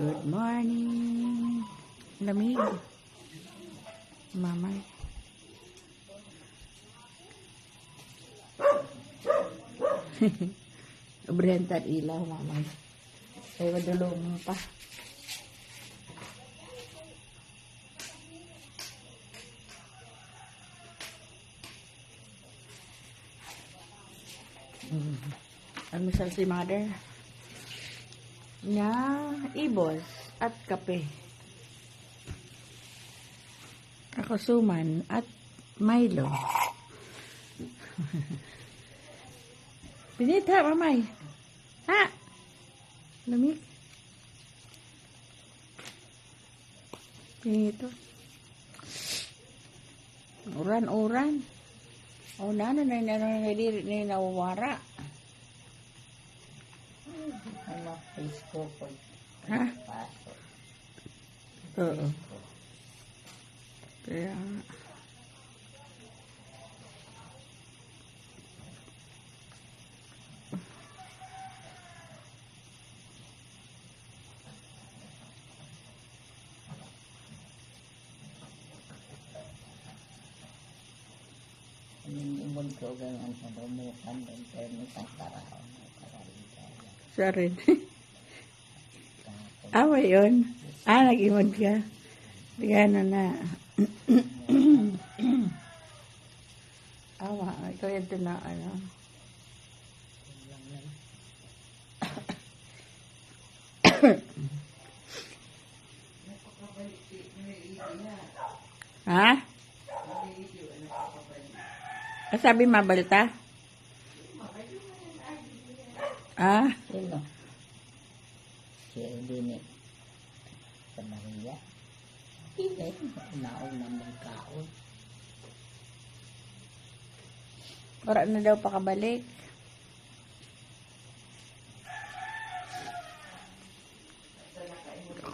Good morning. Lamig. Mamay. Obrenta ilaw, mamay. Kaya madulong pa. Mm. Almusal si mother. Nga, ibos at kape. Ako suman at Milo. Pinit ha, mamay. Ha? Lamig. Pinito. Uran-uran. O na, na, na, na, na, na, na, nawawara. Ano, Facebook ko. Ha? Paso. Oo. Kaya, nga. Inimod ko ganyan sa dumukan doon pero may kakaraon. Siya. Awa yun. Ah, nag-imod ka. Gano na. Awa, ikaw yung na, ano. ha? Ah, sabi mabalita? Ah, Sino? Si Eldini. Sa Maria. Hindi. Naon na magkaon. wala na daw pakabalik.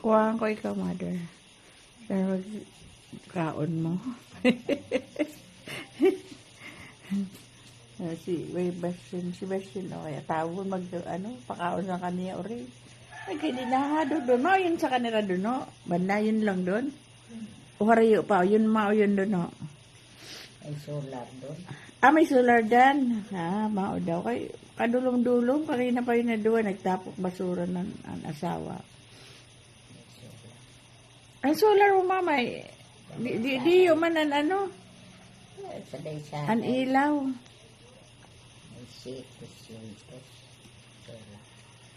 Kuhaan ko ikaw, mother. Pero kaon mo. Si may Bastion, si Bastion o kaya tawon mag ano, pakaon sa kaniya ori. Ay, kaya dinahado doon. Mao yun sa kanila doon, no? Banda yun lang doon. Uharayo pa, yun mao yun doon, no? Ay solar doon. Ah, may solar dyan. Ah, mao daw. Kay, kadulong-dulong, kanina pa yun na doon, nagtapok basura ng ang asawa. Ang solar mo, mama, eh, di, di, di yun man ang ano, Sa day sa ang ilaw. May sitos yun. Solar.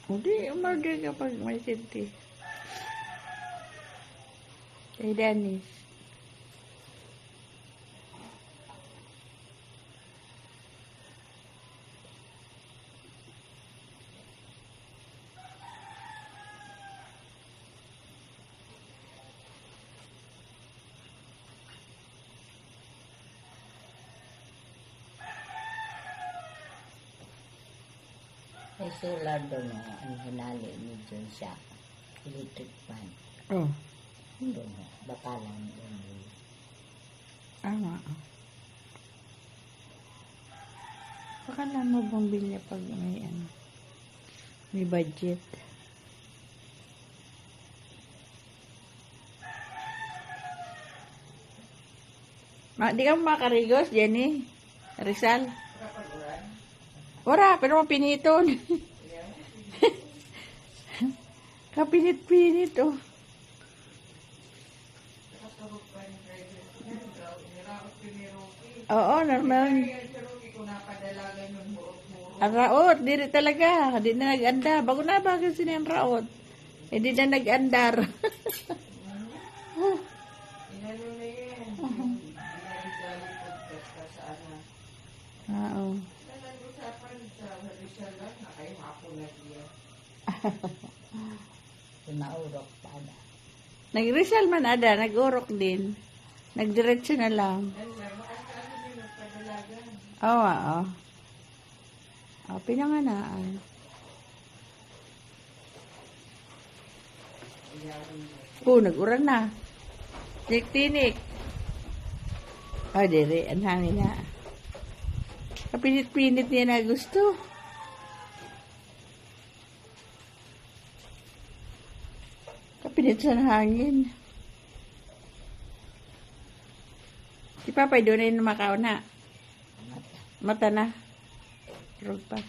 Hindi, umorder kapag may sinti. Kay Dennis. May solar doon. oh. Ang hinali ni John siya. Electric fan. Oh, Doon. oh. Bakalan doon. tama. Baka lang mo bang bilya pag may ano, may budget. Ma, di ka mo makarigos, Jenny? Rizal? Ora, pero mapiniton. Kapinit-pinit, oh. Oo, normal. Ang raot, diri talaga. Di na nag-anda. Bago na ba kasi na yung raot. Eh, di na nag-andar. Oo. Tunaurok pa na. Nag-Rizal man ada, nag-urok din. Nagdiretso na lang. Oo, oo. Oh, pinanganaan. Po, nag-uran na. Tinik-tinik. Oh, diri, ang hangin na. Kapinit-pinit niya na gusto. Pinit sa hangin. Si Papay doon ay namakaw na. Mata. Na. Rog pa.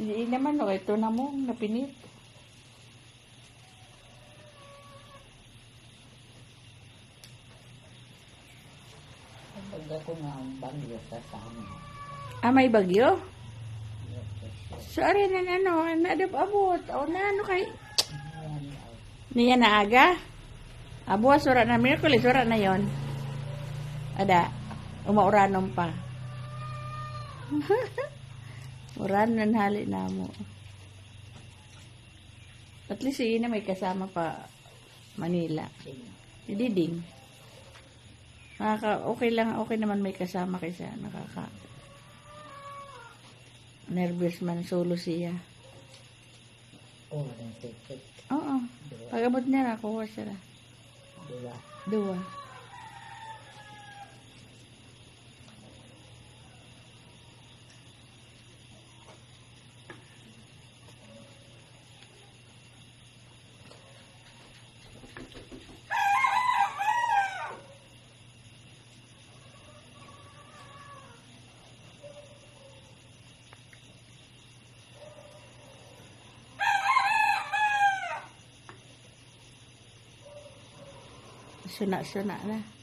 Hindi naman, o ito na mo, napinit. Pag ako nga ang bagyo sa sama. Ah, may bagyo? Sorry na ano, nadap abot. O na ano kay... Niya na aga? Abo, surat na Miracle, surat na yon. Ada, umauranon pa. Uran nan hali na mo. At least yun na may kasama pa Manila. Sige. Si Diding. Nakaka, okay lang, okay naman may kasama kaysa nakaka nervous man solo siya. Oh, ang ticket. Oo. Pagabot niya, nakuha siya na. Dua. Dua. Suna-suna na.